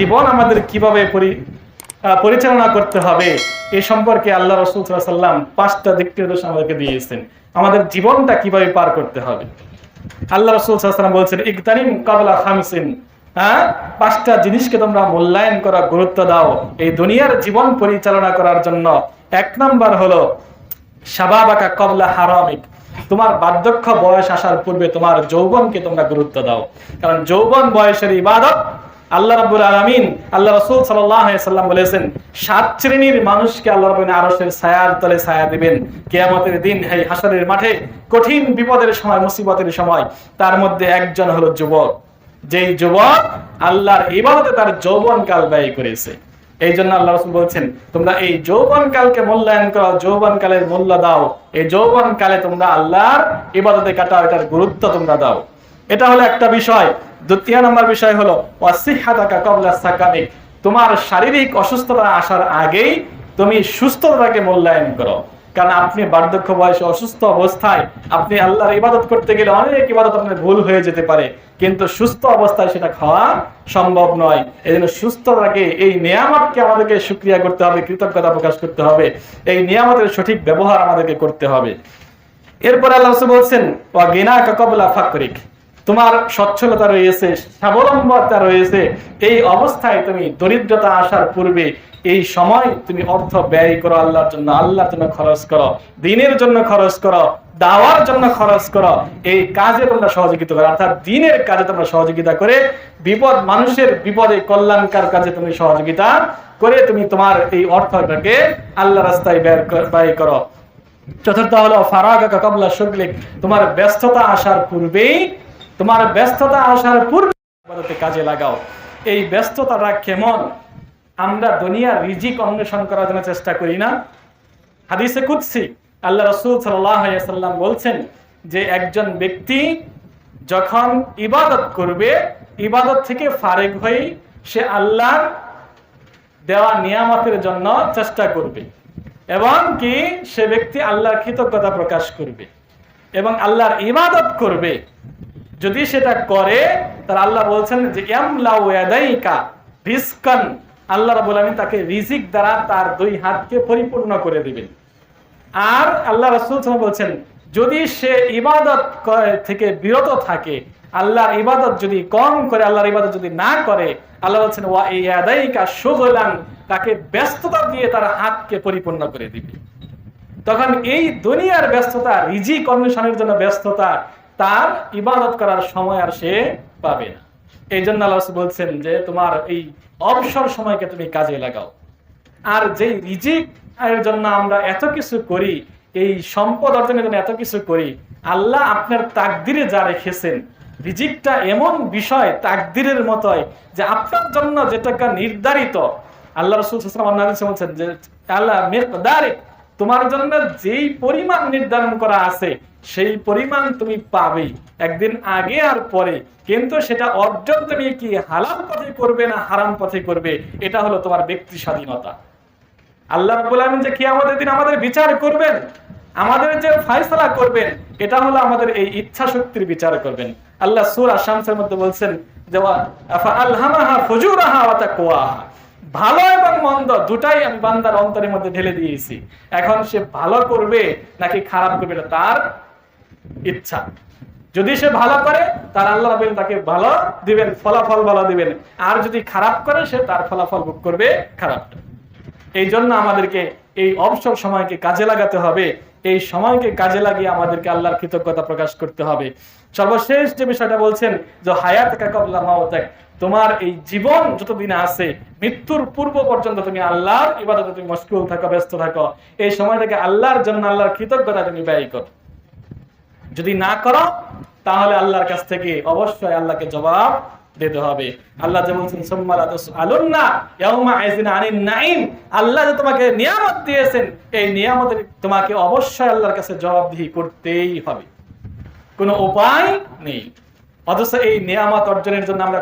জীবন আমাদের কীভাবে পরিচালনা করতে হবে এই সম্পর্কে আল্লাহ রসুল সাল্লাম পাঁচটা দিক নির্দেশ আমাদেরকে দিয়েছেন। আমাদের জীবনটা কীভাবে পার করতে হবে? আল্লাহ রসুল সাল্লাম বলছেন ইকতানিম কাবলা খামসিন হ্যাঁ পাঁচটা জিনিসকে তোমরা মূল্যায়ন করা গুরুত্ব দাও। এই দুনিয়ার জীবন পরিচালনা করার জন্য এক নাম্বার হলো, সাবাবাকা কবলা হারামিক তোমার বার্ধক্য বয়স আসার পূর্বে তোমার যৌবনকে তোমরা গুরুত্ব দাও। কারণ যৌবন বয়সের ইবাদত আল্লাহ রাব্বুল আলামিন, আল্লাহ রাসূল সাল্লাম বলেছেন, সাত শ্রেণির মানুষকে আল্লাহ রাব্বুল আরশের ছায়ার তলে ছায়া দিবেন। কিয়ামতের দিন, এই হাসরের মাঠে কঠিন বিপদের সময়, মুসিবতের সময়, তার মধ্যে একজন হলো যুবক। যেই যুবক আল্লাহর ইবাদতে তার যৌবন কাল ব্যয় করেছে। এই জন্য আল্লাহ রসুল বলছেন, তোমরা এই যৌবন কালকে মূল্যায়ন করো যৌবন কালের মূল্য দাও। এই যৌবন কালে তোমরা আল্লাহর ইবাদতে কাটাও এটার গুরুত্ব তোমরা দাও। এটা হলো একটা বিষয়। দ্বিতীয় নম্বর বিষয় হলো, ওয়াসিহাতাকা কবলা সাকামিক তোমার শারীরিক অসুস্থতা আসার আগেই তুমি সুস্থতাকে মূল্যায়ন করো। কারণ আপনি বার্ধক্য বয়সে অসুস্থ অবস্থায় আপনি আল্লাহর ইবাদত করতে গেলে অনেক ইবাদত আপনার ভুল হয়ে যেতে পারে। কিন্তু সুস্থ অবস্থায় সেটা খাওয়া সম্ভব নয়। এই জন্য সুস্থতাকে, এই নিয়ামতকে আমাদেরকে সুক্রিয়া করতে হবে, কৃতজ্ঞতা প্রকাশ করতে হবে। এই নিয়ামতের সঠিক ব্যবহার আমাদেরকে করতে হবে। এরপর আল্লাহ বলছেন গিনা কাকবলা ফাকরিক তোমার সচ্ছলতা রয়েছে, স্বাবলম্বতা রয়েছে, এই অবস্থায় তুমি দরিদ্রতা আসার পূর্বে এই সময় তুমি অর্থ ব্যয় করো, আল্লাহর জন্য আল্লাহর জন্য খরচ করো, দিনের জন্য খরচ করো, দাওয়ার জন্য খরচ করো, এই কাজে তোমরা সহযোগিতা করো, অর্থাৎ দিনের কাজে তোমরা সহযোগিতা করে, বিপদ, মানুষের বিপদে কল্যাণকার কাজে তুমি সহযোগিতা করে তুমি তোমার এই অর্থটাকে আল্লাহ রাস্তায় ব্যয় ব্যয় করো। চতুর্থ হলো ফারাগ কবলা শুকলিক তোমার ব্যস্ততা আসার পূর্বেই তোমার ব্যস্ততা আসার পূর্বে ইবাদতে কাজে লাগাও। এই ব্যস্ততাটা কেমন? আমরা দুনিয়ার রিজিক অন্বেষণ করার জন্য চেষ্টা করি না। হাদিসে কুৎসি আল্লাহ রসুল সাল্লাম বলছেন যে, একজন ব্যক্তি যখন ইবাদত করবে, ইবাদত থেকে ফারেক হয়ে সে আল্লাহর দেওয়া নিয়ামতের জন্য চেষ্টা করবে এবং কি সে ব্যক্তি আল্লাহর কৃতজ্ঞতা প্রকাশ করবে এবং আল্লাহর ইবাদত করবে। যদি সেটা করে তার আল্লাহ বলছেন যে ইয়াদাইকা আল্লাহ রাব্বুল আলামিন তাকে রিজিক দ্বারা তার দুই হাতকে পরিপূর্ণ করে দিবেন। আর আল্লাহ রাসূল বলছেন, যদি সে ইবাদত থেকে বিরত থাকে, আল্লাহর ইবাদত যদি কম করে, আল্লাহর ইবাদত যদি না করে, আল্লাহ বলছেন, ওয়া ইয়াদাইকা শুগলান। তাকে ব্যস্ততা দিয়ে তার হাতকে পরিপূর্ণ করে দিবে। তখন এই দুনিয়ার ব্যস্ততা, রিজিক অন্বেষণের জন্য ব্যস্ততা তার ইবাদত করার সময় আর সে পাবে না। এই জন্য আল্লাহ বলছেন যে, তোমার এই অবসর সময়কে তুমি কাজে লাগাও। আর যেই রিজিক এর জন্য আমরা এত কিছু করি, এই সম্পদ অর্জনের জন্য এত কিছু করি, আল্লাহ আপনার তাকদিরে যা রেখেছেন, রিজিকটা এমন বিষয় তাকদিরের মতোই যে আপনার জন্য যেটাকা নির্ধারিত। আল্লাহ রসুল বলছেন যে, আল্লাহ তোমার জন্য যেই পরিমাণ নির্ধারণ করা আছে সেই পরিমাণ তুমি পাবেই। একদিন আগে আর পরে। কিন্তু সেটা অর্জন তুমি কি হালাল পথে করবে না হারাম পথে করবে? এটা হলো তোমার ব্যক্তি স্বাধীনতা। আল্লাহ রাব্বুল আলামিন যে কিয়ামতের দিন আমাদের বিচার করবেন, আমাদের যে ফয়সালা করবেন, এটা হলো আমাদের এই ইচ্ছা শক্তির বিচার করবেন। আল্লাহ সূরা শামসের মধ্যে বলছেন যে ভালো এবং মন্দ দুটাই আমি বান্দার অন্তরের মধ্যে ঢেলে দিয়েছি। এখন সে ভালো করবে নাকি খারাপ করবে, এটা তার ইচ্ছা। যদি সে ভালো করে, তার আল্লাহ রাব্বুল তাকে ভালো দিবেন, ফলাফল ভালো দিবেন। আর যদি খারাপ করে, সে তার ফলাফল ভোগ করবে খারাপটা। এই জন্য আমাদেরকে এই অবসর সময়কে কাজে লাগাতে হবে। এই সময়কে কাজে লাগিয়ে আমাদেরকে আল্লাহর কৃতজ্ঞতা প্রকাশ করতে হবে। সর্বশেষ যে বিষয়টা বলছেন, যে হায়াত কাকবলা মাওতাক তোমার এই জীবন যতদিন আছে, মৃত্যুর পূর্ব পর্যন্ত তুমি আল্লাহর ইবাদতে তুমি মশগুল থাকো, ব্যস্ত থাকো। এই সময়টাকে আল্লাহর জন্য, আল্লাহর কৃতজ্ঞতা তুমি ব্যয় করো। যদি না করো, তাহলে আল্লাহর কাছ থেকে অবশ্যই আল্লাহকে জবাব দিতে হবে। আল্লাহ যে বলছেন নাইম আল্লাহ যে তোমাকে নিয়ামত দিয়েছেন, এই নিয়ামতের তোমাকে অবশ্যই আল্লাহর কাছে জবাবদিহি করতেই হবে। কোনো উপায় নেই। অথচ এই নিয়ামত অর্জনের জন্য আমরা